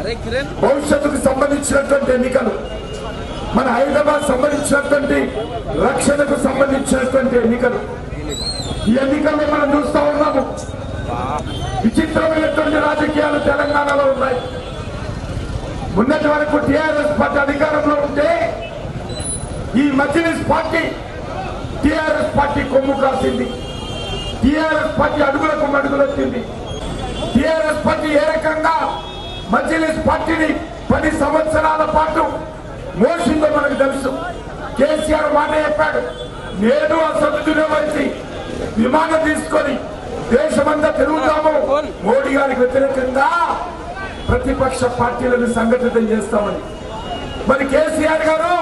అరే కిరణ్. భవిష్యత్తుకు సంబంధించినటువంటి ఎన్నికలు మన హైదరాబాద్ సంబంధించినటువంటి రక్షణకు సంబంధించినటువంటి ఎన్నికలు. ఈ ఎన్నికల్లో మనం చూస్తా ఉన్నాము. విచిత్రమైనటువంటి రాజకీయాలు తెలంగాణలో ఉన్నాయి. ఉన్నటి వరకు టిఆర్ఎస్ పార్టీ అధికారంలో ఉంటే ఈ మజ్లిస్ పార్టీ టిఆర్ఎస్ పార్టీ కొమ్ము కాసింది. టిఆర్ఎస్ పార్టీ అడుగులకు మడుగులొచ్చింది పార్టీ ఏ రకంగా మజ్లిస్ పార్టీని పది సంవత్సరాల పాటు మోసిందో మనకు తెలుసు. కేసీఆర్ మాట చెప్పాడు నేను అసలు వచ్చి విమానం తీసుకొని దేశమంతా తిరుగుతాము. మోడీ గారికి వ్యతిరేకంగా ప్రతిపక్ష పార్టీలను సంఘటితం చేస్తామని. మరి కేసీఆర్ గారు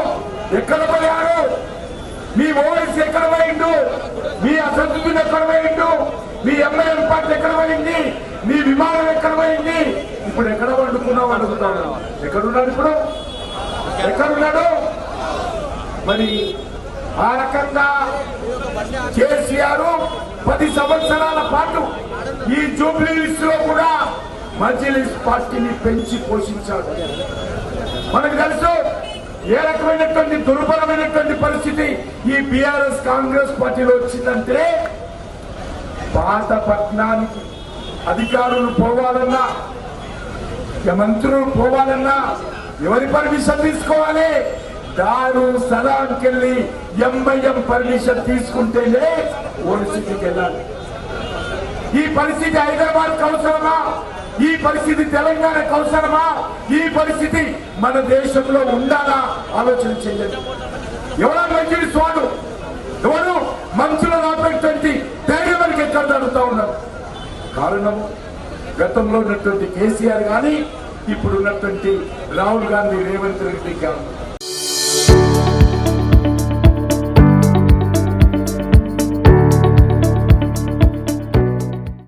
ఎక్కడ పోయారు? మీ ఓఎస్ ఎక్కడ పోయిండు? మీ అసంతృప్తి ఎక్కడ పోయిండు? మీ ఎంఐఎం పార్టీ ఎక్కడ పోయింది మీ విమానం ఎక్కడ పోయింది ఇప్పుడు ఎక్కడ వండుకున్నావు అడుగుతాను ఎక్కడున్నాడు ఇప్పుడు? ఎక్కడున్నాడు? మరి ఆ రకంగా కేసీఆర్ పది సంవత్సరాల పాటు ఈ జూబ్లీస్లో కూడా మజ్లిస్ పార్టీని పెంచి పోషించాడు. మనకు తెలుసు ఏ రకమైనటువంటి దుర్బలమైనటువంటి పరిస్థితి ఈ బీఆర్ఎస్ కాంగ్రెస్ పార్టీలో వచ్చిందంటే పాత పట్నానికి అధికారులు పోవాలన్నా మంత్రులు పోవాలన్నా ఎవరి పర్మిషన్ తీసుకోవాలి? దారు సలాంకెళ్ళి ఎంఐఎం పర్మిషన్ తీసుకుంటేనే ఓడిసిటీకి వెళ్ళాలి. ఈ పరిస్థితి హైదరాబాద్ అవసరమా? ఈ పరిస్థితి తెలంగాణకు అవసరమా? ఈ పరిస్థితి మన దేశంలో ఉండాలా? ఆలోచన చేయండి. ఎవరో మంచిది స్వాడు? ఎవరు మంచులో రాబెట్టినటువంటి ధైర్యం మనకి ఎక్కడ అడుగుతా ఉన్నారు కారణం గతంలో ఉన్నటువంటి కేసీఆర్ కానీ ఇప్పుడున్నటువంటి రాహుల్ గాంధీ రేవంత్ రెడ్డి గారు.